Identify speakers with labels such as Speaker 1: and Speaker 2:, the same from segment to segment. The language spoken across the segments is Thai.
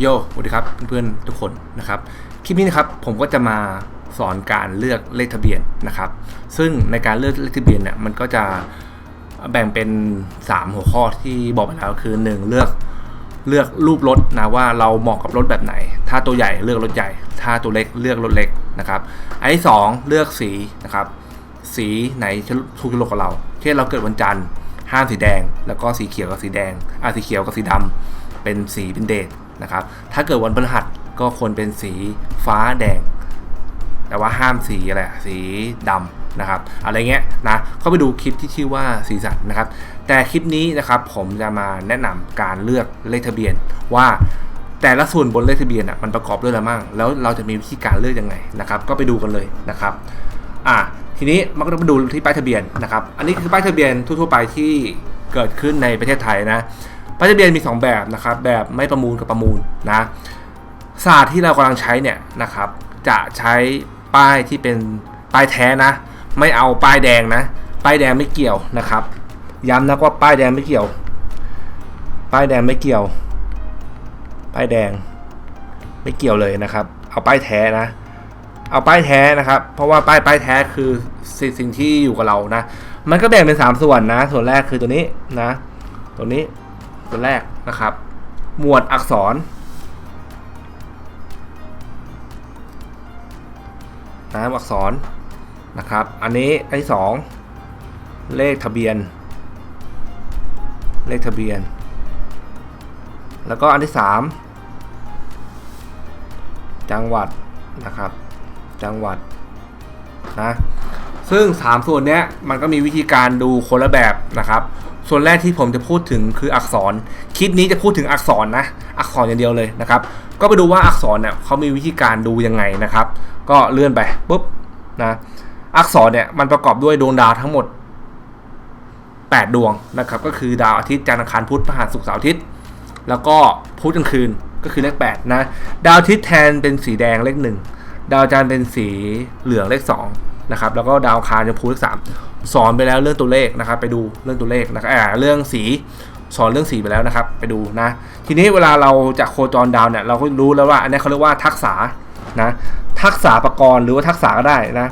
Speaker 1: โยสวัสดีครับเพื่อนๆทุกคนนะครับ คลิปนี้นะครับผมก็จะมาสอนการเลือกเลขทะเบียนนะครับ ซึ่งในการเลือกเลขทะเบียนเนี่ยมันก็จะแบ่งเป็น 3 หัวข้อที่บอกไปแล้วคือ 1 เลือกเลือกรูปรถนะว่าเราเหมาะกับรถแบบไหน ถ้าตัวใหญ่เลือกรถใหญ่ ถ้าตัวเล็กเลือกรถเล็กนะครับ อันที่สองเลือกสีนะครับ สีไหนถูกจริตกับเรา เช่นเราเกิดวันจันทร์ห้ามสีแดง แล้วก็สีเขียวกับสีแดงอะสีเขียวกับสีดำเป็นสีเป็นเดท นะครับ ถ้าเกิดวันพฤหัสก็ควรเป็นสีฟ้าแดง แต่ว่าห้ามสีอะไรสีดำนะครับ อะไรเงี้ยนะก็ไปดูคลิปที่ชื่อว่าสีสันนะครับ แต่คลิปนี้นะครับผมจะมาแนะนำการเลือกเลขทะเบียนว่าแต่ละส่วนบนเลขทะเบียนอะมันประกอบด้วยอะไรบ้างแล้วเราจะมีวิธีการเลือกยังไงนะครับ ก็ไปดูกันเลยนะครับอะทีนี้มันก็ต้องไปดูที่ป้ายทะเบียนนะครับ อันนี้คือป้ายทะเบียนทั่วๆไปที่เกิดขึ้นในประเทศไทยนะ ป้ายทะเบียนมี 2 แบบนะครับแบบไม่ประมูลกับประมูลนะศาสตร์ที่เรากำลังใช้เนี่ยนะครับจะใช้ป้ายที่เป็นป้ายแท้นะ ไม่เอาป้ายแดงนะ ป้ายแดงไม่เกี่ยวนะครับ ย้ำนะว่าป้ายแดงไม่เกี่ยว ป้ายแดงไม่เกี่ยว ป้ายแดงไม่เกี่ยวเลยนะครับ เอาป้ายแท้นะ เอาป้ายแท้นะครับ เพราะว่าป้ายป้ายแท้คือสิ่งสิ่งที่อยู่กับเรานะ มันก็แบ่งเป็น 3 ส่วนนะ ส่วนแรกคือตัวนี้นะ ตัวนี้ ตัวแรกนะครับ หมวดอักษรนะอักษรนะครับ อันนี้อันที่สองเลขทะเบียน เลขทะเบียน แล้วก็อันที่สามจังหวัดนะครับ จังหวัดนะซึ่ง 3 ส่วนเนี้ยมันก็มีวิธีการดูคนละแบบนะครับ ส่วนแรกที่ผมจะพูดถึงคืออักษร คลิปนี้จะพูดถึงอักษรนะ อักษรอย่างเดียวเลยนะครับ ก็ไปดูว่าอักษรเนี่ยเขามีวิธีการดูยังไงนะครับ ก็เลื่อนไปปุ๊บนะ อักษรเนี่ยมันประกอบด้วยดวงดาวทั้งหมด 8 ดวงนะครับ ก็คือดาวอาทิตย์จันทร์อังคารพุธพฤหัสศุกร์เสาร์อาทิตย์ แล้วก็พุธกลางคืนก็คือเลข8นะ ดาวอาทิตย์แทนเป็นสีแดงเลขหนึ่งดาวจันทร์เป็นสีเหลืองเลข2นะครับ แล้วก็ดาวคารจะพูเลข3 สอนไปแล้วเรื่องตัวเลขนะครับ ไปดูเรื่องตัวเลขนะครับอ่าเรื่องสีสอนเรื่องสีไปแล้วนะครับ ไปดูนะ ทีนี้เวลาเราจะโคจรดาวเนี่ยเราก็รู้แล้วว่า อันนี้เขาเรียกว่าทักษะนะทักษะประกรณ์หรือว่าทักษะก็ได้นะ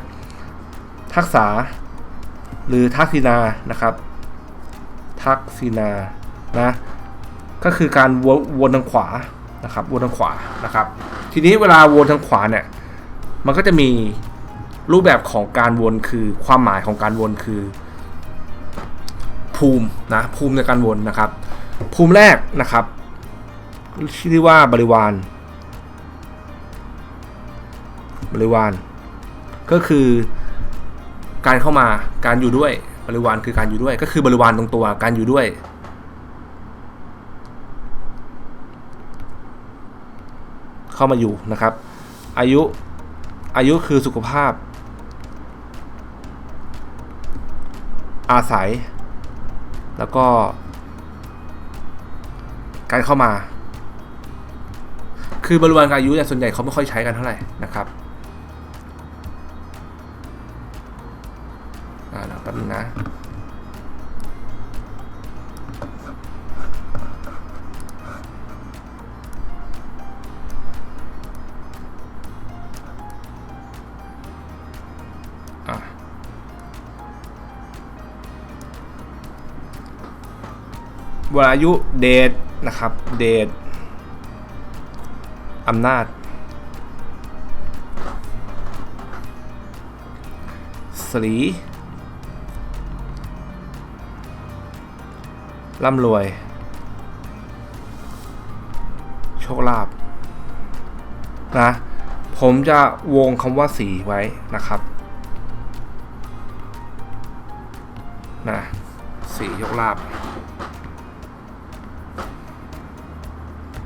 Speaker 1: ทักษะหรือทักษินานะครับ ทักษินานะก็คือการวนวนทางขวานะครับวนทางขวานะครับ ทีนี้เวลาวนทางขวาเนี่ยมันก็จะมี รูปแบบของการวนคือความหมายของการวนคือ ภูมินะภูมิในการวนนะครับ ภูมิแรกนะครับชื่อว่าบริวาร บริวาร ก็คือการเข้ามาการอยู่ด้วยบริวารคือการอยู่ด้วย ก็คือบริวารตรงตัวการอยู่ด้วยเข้ามาอยู่นะครับ อายุอายุคือสุขภาพ อาศัย แล้วก็ การเข้ามา คือบริวารกับอายุเนี่ยส่วนใหญ่เขาไม่ค่อยใช้กันเท่าไหร่นะครับ วลาอายุเดทนะครับ เดทอำนาจสรีร่ำรวย โชคลาภนะ ผมจะวงคำว่าสีไว้นะครับนะสียกลาบ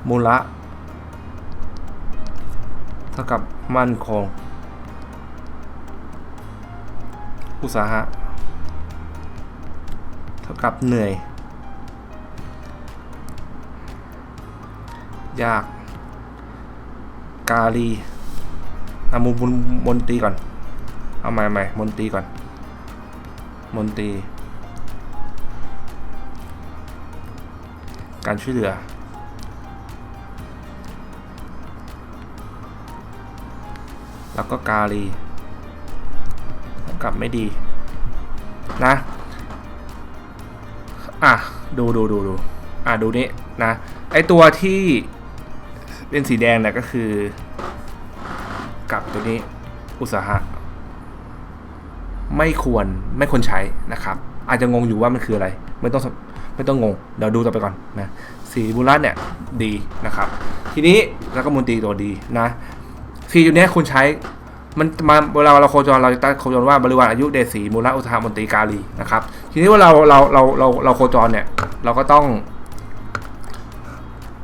Speaker 1: มูละเท่ากับมั่นคง อุตสาหะ เท่ากับเหนื่อย ยาก กาลีเอามุมมนมนตีก่อน เอาใหม่ใหม่มนตีก่อน มนตีการช่วยเหลือ แล้วก็กาลีกลับไม่ดีนะ อะ ดูดูดูดูอะ ดูนี่นะ ไอตัวที่เป็นสีแดงเนี่ยก็คือ กับตัวนี้อุตสาหะ ไม่ควรไม่ควรใช้นะครับ อาจจะงงอยู่ว่ามันคืออะไร ไม่ต้องไม่ต้องงง เดี๋ยวดูต่อไปก่อนนะสีบูรัสเนี่ยดีนะครับ ทีนี้แล้วก็มูลตีตัวดีนะ สีตัวนี้คุณใช้มันมาเวลาเราโคจรเราจะตั้งโคจรว่าบริวารอายุเดชสีมูลอุทธามนตรีกาลีนะครับ ทีนี้ว่าเราเราเราเราเราโคจรเนี่ยเราก็ต้อง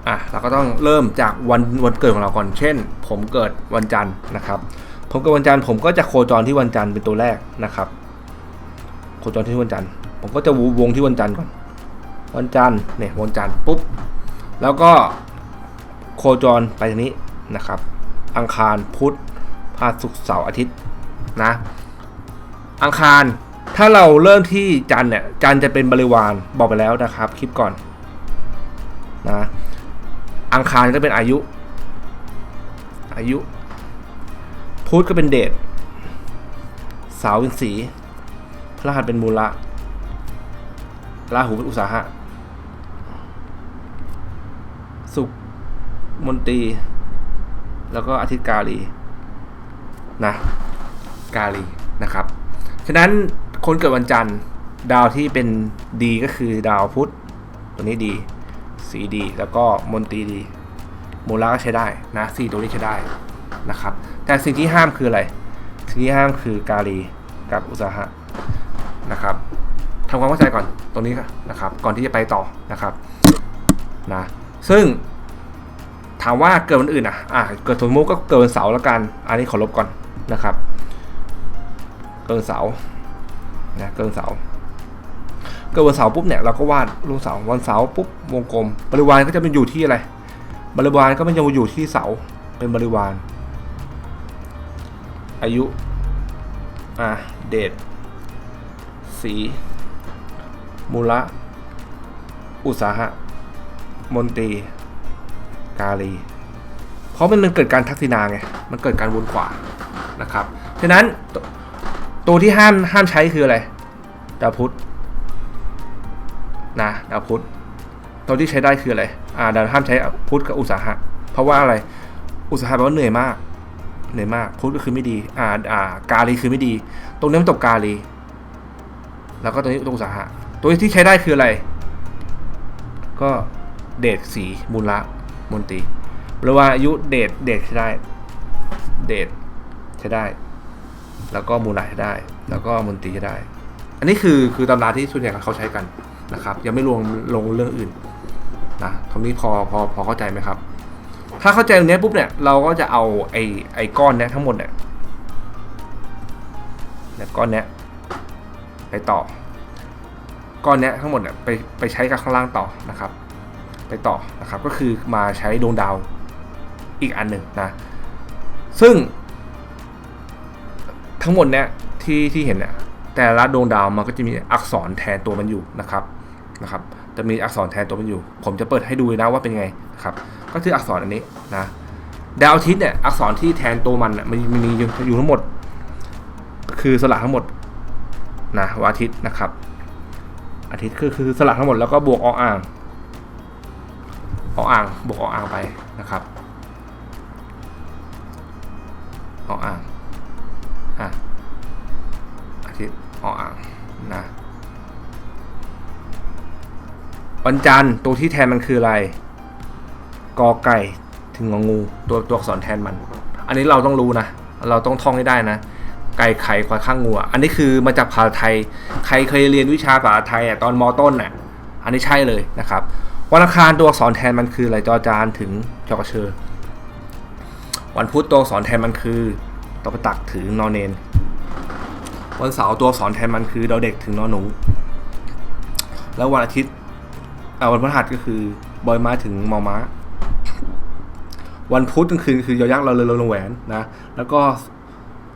Speaker 1: อะเราก็ต้องเริ่มจากวันวันเกิดของเราก่อน เช่น ผมเกิดวันจันทร์นะครับ ผมเกิดวันจันทร์ผมก็จะโคจรที่วันจันทร์เป็นตัวแรกนะครับ โคจรที่วันจันทร์ ผมก็จะวงที่วันจันทร์ก่อน วันจันทร์เนี่ยวันจันทร์ปุ๊บแล้วก็โคจรไปทางนี้นะครับ อังคารพุธพฤหัสศุกร์เสาร์อาทิตย์นะ อังคารถ้าเราเริ่มที่จันเนี่ยจันจะเป็นบริวารบอกไปแล้วนะครับ คลิปก่อนนะอังคารก็เป็นอายุ อายุ พุธก็เป็นเดชเสาเป็นสีพฤหัสเป็นมูลละราหูเป็นอุตสาหะ สุกร์มนตรี แล้วก็อาทิตย์กาลีนะกาลีนะครับ ฉะนั้นคนเกิดวันจันทร์ดาวที่เป็นดีก็คือดาวพุธตัวนี้ดีสีดีแล้วก็มนตรีดีมูลาก็ใช้ได้นะสีตัวนี้ใช้ได้นะครับ แต่สิ่งที่ห้ามคืออะไร สิ่งที่ห้ามคือกาลีกับอุตสาหะนะครับทำความเข้าใจก่อนตรงนี้นะครับ ก่อนที่จะไปต่อนะครับนะซึ่ง ถามว่าเกิดวันอื่นอะอะเกิดสมมุติก็เกิดวันเสาร์แล้วกัน อันนี้ขอลบก่อนนะครับ เกิดวันเสาร์นะเกิดวันเสาร์เกิดวันเสาร์ปุ๊บเนี่ยเราก็วาดรูปเสาร์วันเสาร์ปุ๊บวงกลม บริวารก็จะเป็นอยู่ที่อะไร บริวารก็ไมันจะอยู่ที่เสาเป็นบริวาร อายุอะเดชสีมูละอุตสาหะมนตรี กาลี เพราะมันมันเกิดการทักษิณาไง มันเกิดการวนขวานะครับฉะนั้นตตัวที่ห้ามห้ามใช้คืออะไร ดาวพุธนะดาวพุธตัวที่ใช้ได้คืออะไร อ่าดาวห้ามใช้พุธกับอุตสาหะ เพราะว่าอะไร อุตสาหะแปลว่าเหนื่อยมาก เหนื่อยมาก พุธก็คือไม่ดี อ่า อ่า กาลีคือไม่ดี ตรงนี้มันตกกาลี แล้วก็ตัวนี้ตรงอุตสาหะ ตัวที่ใช้ได้คืออะไร ก็เดชสีมูลละ มนตรีหรือว่าอายุเดชเดชใช้ได้ เดชใช้ได้ แล้วก็มูลละใช้ได้ แล้วก็มนตรีใช้ได้ อันนี้คือคือตำราที่ส่วนใหญ่เขาใช้กันนะครับ ยังไม่รวมลงเรื่องอื่นนะตรงนี้พอพอพอเข้าใจไหมครับ ถ้าเข้าใจตรงนี้ปุ๊บเนี่ยเราก็จะเอาไอ้ไอ้ก้อนเนี้ยทั้งหมดเนี่ยเนี่ยก้อนเนี้ยไปต่อ ก้อนเนี้ยทั้งหมดเนี่ยไปไปใช้กับข้างล่างต่อนะครับ ไปต่อนะครับก็คือมาใช้ดวงดาวอีกอันหนึ่งนะซึ่ง ทั้งหมดเนี้ยที่ที่เห็นเนี่ยแต่ละดวงดาวมันก็จะมีอักษรแทนตัวมันอยู่นะครับนะครับจะมีอักษรแทนตัวมันอยู่ ผมจะเปิดให้ดูนะว่าเป็นไงนะครับก็คืออักษรอันนี้นะดาวอาทิตย์เนี่ยอักษรที่แทนตัวมันน่ะมันมีอยู่ทั้งหมด คือสละทั้งหมดนะวันอาทิตย์นะครับ อาทิตย์คือคือสลักทั้งหมดแล้วก็บวกออ่าง ออ่างบวกออ่างไปนะครับออ่างอะอาทิตย์ออ่างนะวันจันทร์ตัวที่แทนมันคืออะไรกอไก่ถึงงองู ตัวตัวอักษรแทนมัน อันนี้เราต้องรู้นะ เราต้องท่องให้ได้นะ ไก่ไข่ควายข้างงูอันนี้คือมาจากภาษาไทย ใครเคยเรียนวิชาภาษาไทยอะตอนมต้นอะ อันนี้ใช่เลยนะครับ วันอังคารตัวอักษรแทนมันคืออะไรจอจานถึงจอกระเชอวันพุธตัวอักษรแทนมันคือตอประตักถึงนอนเนน วันเสาร์ตัวอักษรแทนมันคือดอเด็กถึงนอนหนู แล้ววันอาทิตย์อ่าวันพฤหัสก็คือบอยม้าถึงมอม้า วันพุธกลางคืนคือยอยักษ์เราเลยลงแหวนนะ แล้วก็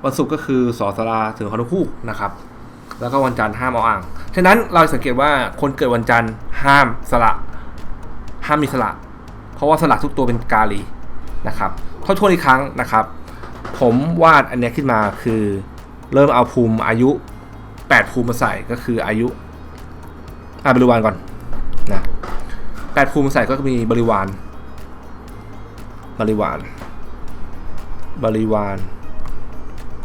Speaker 1: วันศุกร์ก็คือสอสลาถึงฮอนุคู่นะครับ แล้วก็วันจันทร์ห้ามเอาอ่าง ฉะนั้นเราสังเกตว่าคนเกิดวันจันทร์ห้ามสละ ห้ามมีสละ เพราะว่าสละทุกตัวเป็นกาลีนะครับทบทวนอีกครั้งนะครับ ผมวาดอันเนี้ยขึ้นมาคือเริ่มเอาภูมิอายุแปดภูมิมาใส่ก็คืออายุอ่าบริวารก่อนนะแปดภูมิมาใส่ก็มีบริวาร บริวาร บริวาร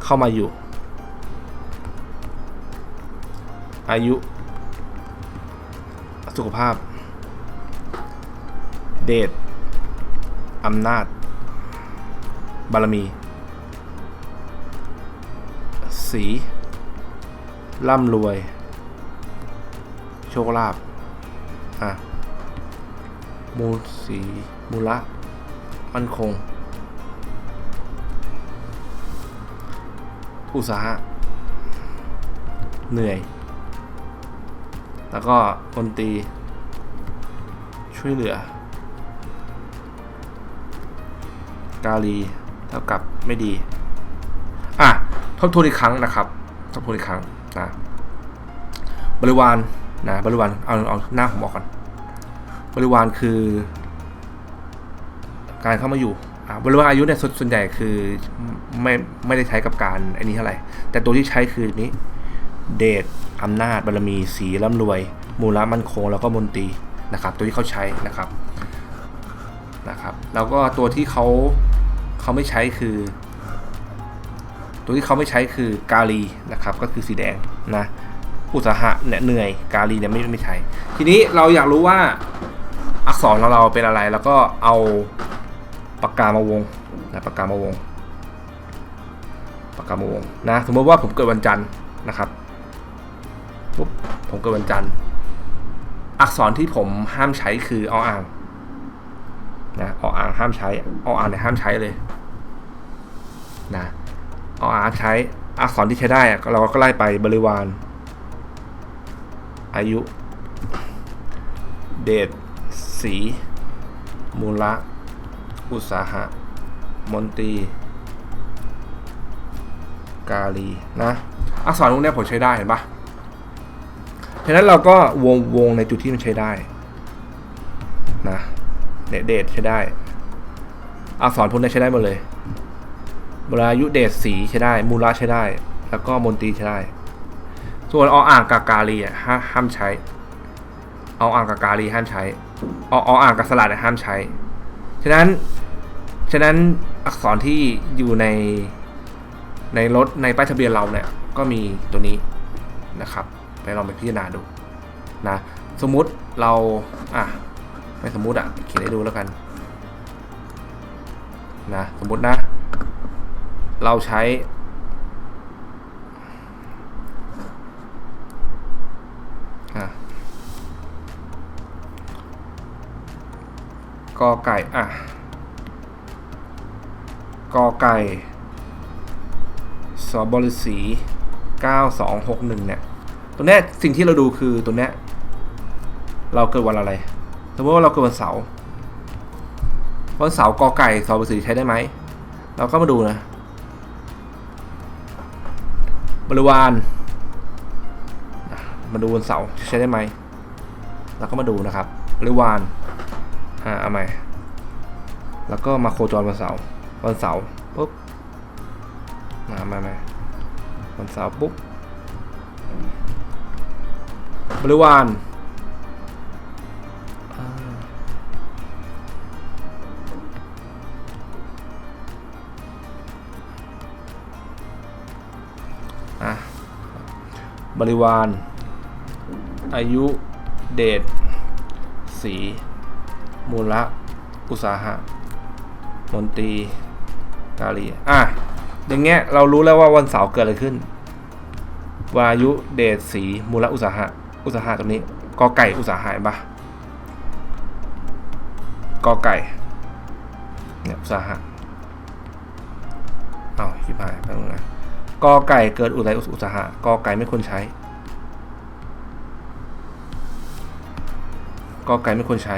Speaker 1: เข้ามาอยู่ อายุ สุขภาพ เดชอำนาจ บารมี สี ร่ำรวย โชคลาภอะ มูลสี มูละ มั่นคง อุตสาหะ เหนื่อย แล้วก็ดนตรีช่วยเหลือ กาลีเท่ากับไม่ดี อะทบทวนอีกครั้งนะครับทบทวนอีกครั้งนะบริวารนะบริวารเอาเอาหน้าผมออกก่อนบริวารคือ การเข้ามาอยู่อะบริวารอายุเนี่ยส่วนส่วนใหญ่คือไม่ไม่ได้ใช้กับการไอันนี้เท่าไหร่ แต่ตัวที่ใช้คือนี้ เดชอำนาจบารมีสีร่ำรวย มูลมั่นคงแล้วก็มนตรีนะครับ ตัวที่เขาใช้นะครับนะครับ แล้วก็ตัวที่เขา เขาไม่ใช้คือ ตัวที่เขาไม่ใช้คือกาลีนะครับ ก็คือสีแดงนะอุตสาหะเนี่ยเหนื่อยกาลีเนี่ยไม่ไม่ใช้ ทีนี้เราอยากรู้ว่าอักษรของเราเป็นอะไร แล้วก็เอาปากกามาวงนะปากกามาวงปากกามาวงนะสมมติว่าผมเกิดวันจันทร์นะครับปุ๊บผมเกิดวันจันทร์อักษรที่ผมห้ามใช้คือออ่าง นะออ่างห้ามใช้ออ่างเนี่ยห้ามใช้เลยนะออ่างใช้อักษรที่ใช้ได้เราก็ไล่ไปบริวาร อายุ เดชสี มูละ อุตสาหะ มนตรี กาลีนะอักษรพวกนี้ผมใช้ได้เห็นปะฉะนั้นเราก็วงวงในจุดที่มันใช้ได้นะ เดชเดชใช้ได้ อักษรพวกนี้ใช้ได้หมดเลยเวลายุเดชสีใช้ได้ มูละใช้ได้ แล้วก็มนตรีใช้ได้ ส่วนออ่างกากาลีอะห้าห้ามใช้ เอาอ่างกากาลีห้ามใช้อออ่างกาสลัดห้ามใช้ ฉะนั้น ฉะนั้นอักษรที่อยู่ในในรถในป้ายทะเบียนเราเนี่ย ก็มีตัวนี้นะครับ ไปลองไปพิจารณาดูนะ สมมุติเราอะ ไม่สมมุติอะเขียนให้ดูแล้วกันนะสมมุตินะ เราใช้ กอไก่ อะ กอไก่สอบริสี 9261 เนี่ย ตัวเนี้ยสิ่งที่เราดูคือตัวเนี้ยเราเกิดวันอะไร มมติว่าเราเกิดวันเสาร์วันเสาร์กอไก่สอบริสีใช้ได้ไหม เราก็มาดูนะ บริวาร มาดูวันเสาร์ใช้ได้ไหม เราก็มาดูนะครับ บริวารอ่าเอาใหม่แล้วก็มาโคจรวันเสาร์ วันเสาร์ปุ๊บมามาใหม่วันเสาร์ปุ๊บบริวาร บริวาร อายุ เดชสี มูละอุตสาหะ มนตรีกาลีอะ อย่างเงี้ย เรารู้แล้วว่าวันเสาร์เกิดอะไรขึ้น วายุ เดชสี มูละอุตสาหะ อุตสาหะตรงนี้กอไก่อุตสาหะปะกอไก่เนี่ยอุตสาหะ เอาคิดหายไปตรงนั้น กอไก่เกิดอุไรอุตสาหะกอไก่ไม่ควรใช้กอไก่ไม่ควรใช้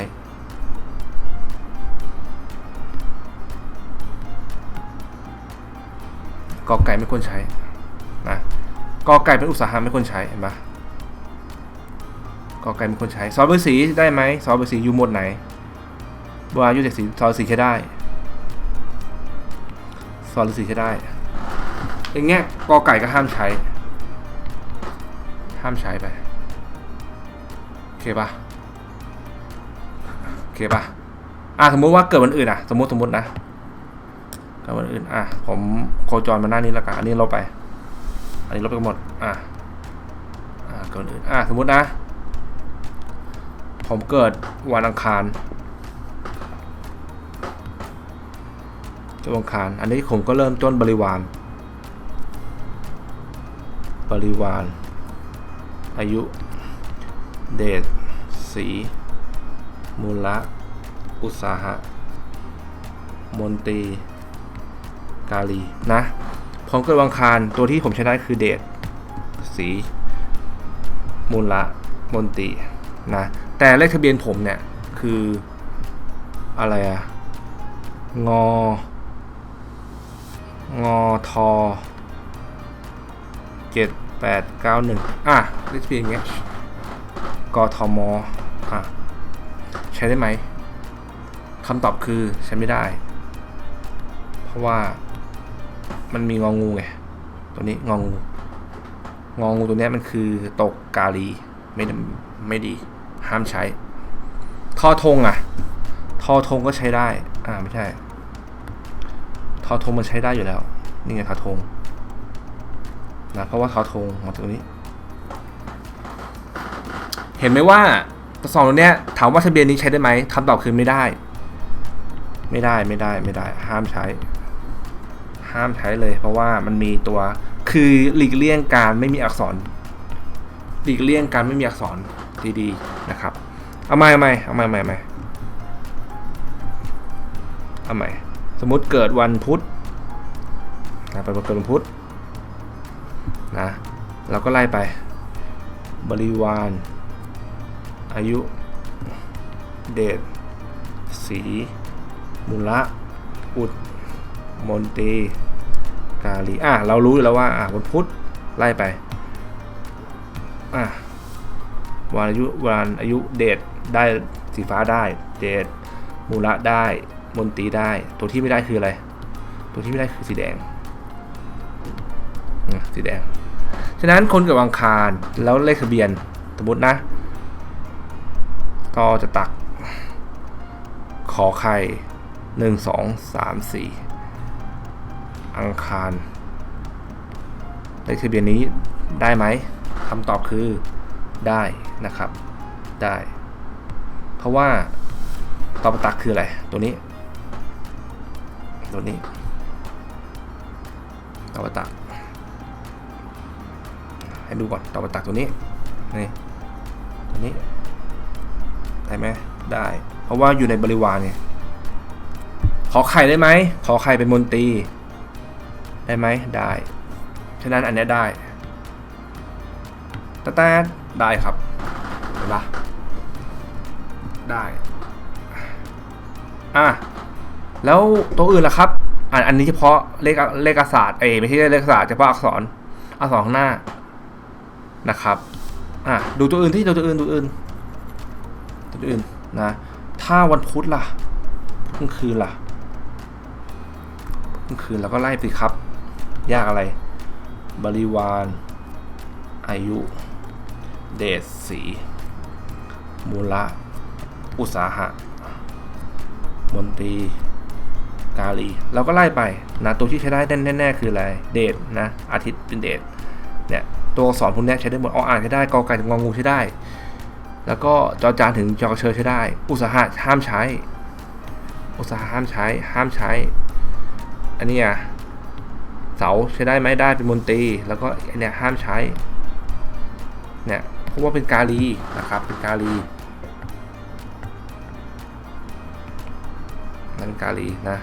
Speaker 1: กอไก่ไม่ควรใช้นะกอไก่เป็นอุตสาหะไม่ควรใช้เห็นปะกอไก่ไม่ควรใช้ซอสเบอร์สีได้ไหมซอสเบอร์สีอยู่หมดไหนวายุเด็กสีซอสสีใช้ได้ซอฤาษีใช้ได้ อย่างเงี้ยกอไก่ก็ห้ามใช้ ห้ามใช้ไป โอเคปะโอเคปะอะสมมุติว่าเกิดวันอื่นอะ สมมติสมมตินะเกิดวันอื่นอะผมโคจรมาหน้านี้แล้วกันอันนี้ลบไป อันนี้ลบไปหมดอะอะเกิดวันอื่นอะสมมตินะ ผมเกิดวันอังคารเกิดวันอังคาร อันนี้ผมก็เริ่มต้นบริวาร บริวารอายุ เดชสี มูลละอุตสาหะ มนตรี กาลี นะ ผมเกิดวันอังคาร ตัวที่ผมใช้ได้คือเดชสี มูลละมนตรี นะ แต่เลขทะเบียนผมเนี่ย คือ อะไรอะงองอทอ เจ็ดแปดเก้าหนึ่งอะเลขทะเบียนอย่างเงี้ยกทมอะใช้ได้ไหมคำตอบคือใช้ไม่ได้ เพราะว่ามันมีงองูไงตัวนี้งองู งองูตัวนี้มันคือตกกาลีไม่ด้ไม่ดี ห้ามใช้ทอทงอะทอทงก็ใช้ได้ อ่าไม่ใช่ทอทงมันใช้ได้อยู่แล้ว นี่ไงทอทง นะเพราะว่าทอทงมาตัวนี้ เห็นไหมว่าตัวสองตัวเนี้ยถามว่าทะเบียนนี้ใช้ได้ไหมคำตอบคือไม่ได้ ไม่ได้ไม่ได้ไม่ได้ ห้ามใช้ ห้ามใช้เลย เพราะว่ามันมีตัวคือหลีกเลี่ยงการไม่มีอักษร หลีกเลี่ยงการไม่มีอักษรดีๆนะครับ เอาใหม่เอาใหม่เอาใหม่เอาใหม่เอาใหม่สมมติเกิดวันพุธนะไปเกิดวันพุธ นะเราก็ไล่ไป บริวาร อายุ เดชสีมุละ อุด มนตรีกาลีอะเรารู้อยู่แล้วว่าอะวันพุธไล่ไปอะวันอายุวันอายุเดชได้สีฟ้าได้เดชมูละได้มนตรีได้ ตัวที่ไม่ได้คืออะไร ตัวที่ไม่ได้คือสีแดงอะสีแดง ฉะนั้นคนเกิดวันอังคารแล้วเลขทะเบียนสมมตินะก็จะตัก ขอไข่หนึ่งสองสามสี่อังคารเลขทะเบียนนี้ได้ไหมคำตอบคือได้นะครับ ได้ เพราะว่าตอบตักคืออะไร ตัวนี้ ตัวนี้ตอบตัก ให้ดูก่อนตอบตักตัวนี้นี่ตัวนี้ได้ไหมได้ เพราะว่าอยู่ในบริวารเนี่ยขอไข่ได้ไหมขอไข่เป็นมนตรีได้ไหมได้ฉะนั้นอันนี้ได้ตาตาได้ครับเห็นปะได้อะแล้วตัวอื่นล่ะครับอันอันนี้เฉพาะเลขเลขศาสตร์เอไม่ใช่เลขศาสตร์เฉพาะอักษรอักษรข้างหน้า นะครับอะดูตัวอื่นที่ดูตัวอื่นตัวอื่นตัวอื่นนะถ้าวันพุธล่ะกลางคืนล่ะกลางคืนเราก็ไล่ไปครับ ยากอะไร บริวาร อายุ เดชสีมูละ อุตสาหะ มนตรี กาลี เราก็ไล่ไปนะตัวที่ใช้ได้แน่ๆคืออะไร เดชนะ อาทิตย์เป็นเดชเนี่ย ตัวอักษรพวกนี้ใช้ได้หมดออ่านใช้ได้กอไก่ถึงงองูใช้ได้ แล้วก็จอจานถึงจอเชอใช้ได้ อุตสาหะห้ามใช้ อุตสาหะห้ามใช้ ห้ามใช้ อันนี้อะเสาใช้ได้ไหมได้เป็นมนตรี แล้วก็อันเนี้ยห้ามใช้ เนี่ยเพราะว่าเป็นกาลีนะครับ เป็นกาลีนั่นเป็นกาลีนะ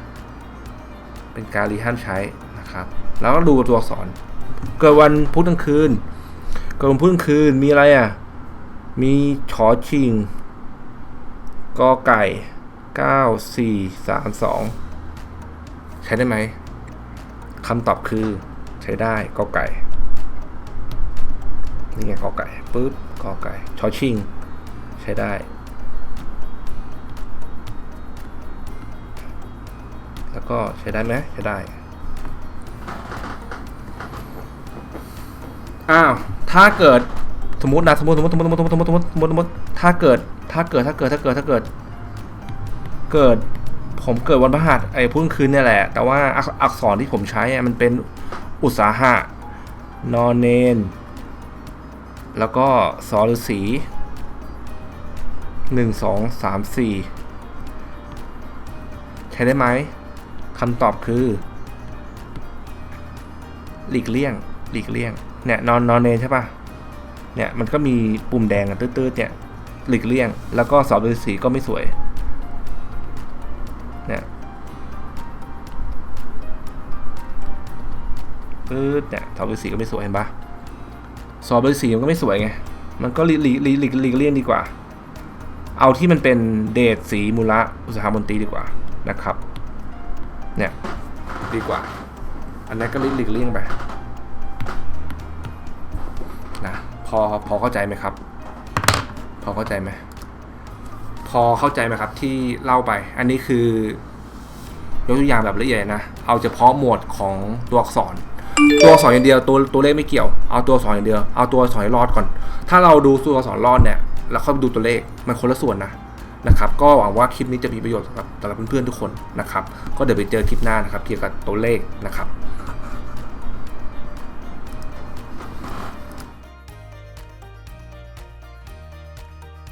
Speaker 1: เป็นกาลีห้ามใช้นะครับ แล้วก็ดูตัวอักษร เกิดวันพุธกลางคืน เกิดวันพุธกลางคืนมีอะไรอะ มีชอชิงกอไก่เก้าสี่สามสองใช้ได้ไหมคำตอบคือใช้ได้กอไก่ นี่ไงกอไก่ปุ๊บกอไก่ชอชิง ใช้ได้แล้วก็ใช้ได้ไหมใช้ได้ อ้าวถ้าเกิดสมมตินะสมมติสมมติสมมติสมมติสมมติสมมติสมมติสมมติถ้าเกิดถ้าเกิดถ้าเกิดถ้าเกิดถ้าเกิด เกิดผมเกิดวันพฤหัสไอ้พุ่งคืนเนี่ยแหละ แต่ว่าอักษรที่ผมใช้มันเป็นอุตสาหะนอนเนน แล้วก็สอฤษีหนึ่งสองสามสี่ใช้ได้ไหมคำตอบคือ หลีกเลี่ยง หลีกเลี่ยง เนี่ยนอนนอนเนใช่ปะเนี่ยมันก็มีปุ่มแดงตื้อๆเนี่ยหลีกเลี่ยง แล้วก็สอบฤาษีก็ไม่สวยเนี่ยตื้อเนี่ยสอบฤาษีก็ไม่สวยเห็นปะสอบฤาษีมันก็ไม่สวยไงมันก็หลีกหลีกหลีกหลีกหลีกเลี่ยงดีกว่า เอาที่มันเป็นเดชสีมูละอุตสาหมนตรีดีกว่านะครับ เนี่ยดีกว่า อันนั้นก็หลีกหลีกเลี่ยงไป พอพอเข้าใจไหมครับ พอเข้าใจไหมพอเข้าใจไหมครับที่เล่าไป อันนี้คือยกตัวอย่างแบบละเอียดนะ เอาเฉพาะหมวดของตัวอักษร ตัวอักษรอย่างเดียวตัวตัวเลขไม่เกี่ยว เอาตัวอักษรอย่างเดียว เอาตัวอักษรรอดก่อน ถ้าเราดูตัวอักษรรอดเนี่ยแล้วค่อยไปดูตัวเลขมันคนละส่วนนะนะครับ ก็หวังว่าคลิปนี้จะมีประโยชน์สำหรับสำหรับเพื่อนๆทุกคนนะครับ ก็เดี๋ยวไปเจอคลิปหน้านะครับเกี่ยวกับตัวเลขนะครับ